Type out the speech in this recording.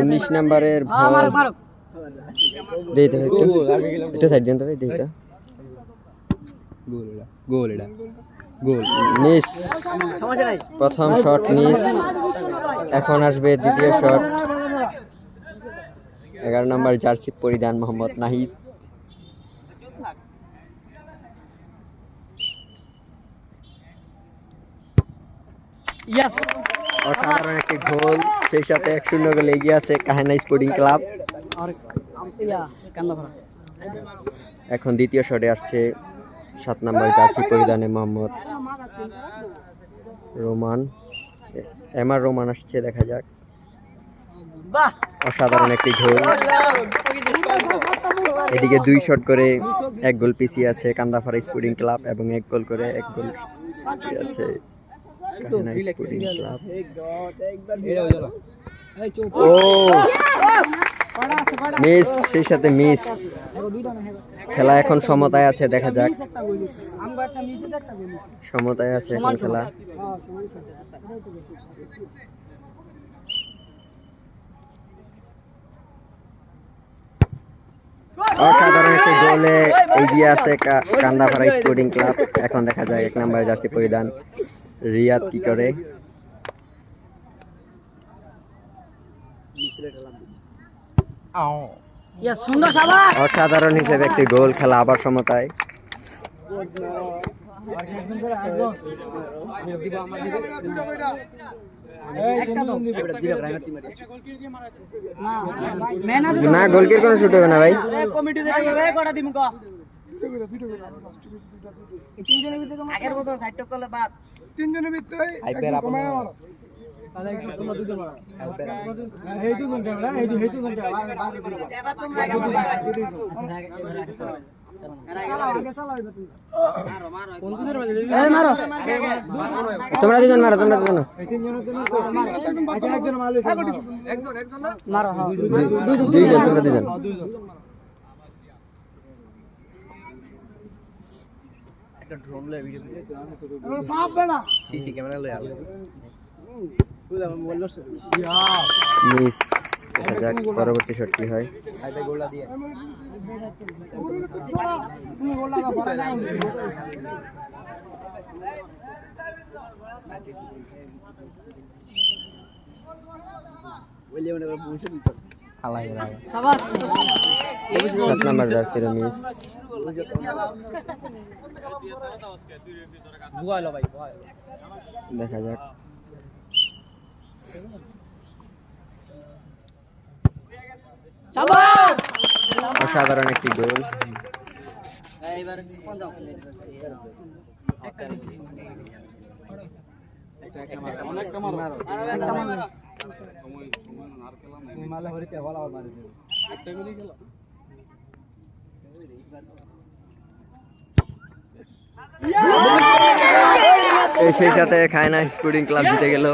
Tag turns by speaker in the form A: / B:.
A: উনিশ নাম্বারের বল
B: মারুক মারুক।
A: দেই তো একটু। একটু সাইড দেন তো ভাই
C: গোল এটা গোল
A: মিস। প্রথম শট মিস। এখন আসবে দ্বিতীয় শট। এগারো নম্বর জার্সি পরিধান মোহাম্মদ নাহিদ।
B: ইয়েস
A: অসাধারণ একটি গোল সেই সাথে এক শূন্য গোলে এগিয়ে আছে কাহেনা স্পোর্টিং ক্লাব
B: আর
A: এখন দ্বিতীয় শটে আসছে সাত নম্বর জার্সি পরিধানে মোহাম্মদ রোমান। এ- এমআর রোমান আসছে দেখা যাক। অসাধারণ একটি গোল। এদিকে দুই শট করে এক গোল পিছিয়ে আছে কান্দাফাড়া স্পোর্টিং ক্লাব এবং এক গোল করে এক গোল আছে ও। মিস সেই সাথে মিস খেলা এখন সমতায় আছে দেখা যাক। সমতায় আছে এখন খেলা। অসাধারণ একটি গোলে এগিয়ে আছে কা- কান্দাপাড়া স্পোর্টিং ক্লাব এখন দেখা যায় এক নম্বর জার্সি পরিধান। রিয়াদ কি করে অসাধারণ হিসেবে একটি গোল খেলা আবার সমতায়
B: মেন
A: না গোলকির কোনো শুট হবে না ভাই
B: কমিটি থেকে রে কটা দিমু ক তিনজনের ভিতরে আগের মতো সাইড টক করলে বাদ।
D: তিনজনের ভিতরে
C: আইপিএল
D: একজন
C: আপন
D: কমায় মারো। হেইটু কোন ক্যামেরা হেইটু হেইটু কোন ক্যামেরা
B: এবার তোমরা আগে মারো।
A: তোমরা দুজন মারো তোমরা দুজন।
D: এই তিনজনের জন্য তো
B: মারো হ্যাঁ
A: দুইজন তোমরা দুজন
D: পাবে না
C: সিসি ক্যামেরা লয়ে আলো।
A: মিস দেখা যাক পরবর্তী শট কি হয়। সাত নাম্বার জার্সির মিস দেখা যাক। অসাধারণ একটি গোল।
B: এইবার কোন দাও একটা মারো
D: মারলে হরিতে বলা আর মারি
A: এই সেই সাথে খায়না স্পোর্টিং ক্লাব জিতে গেল।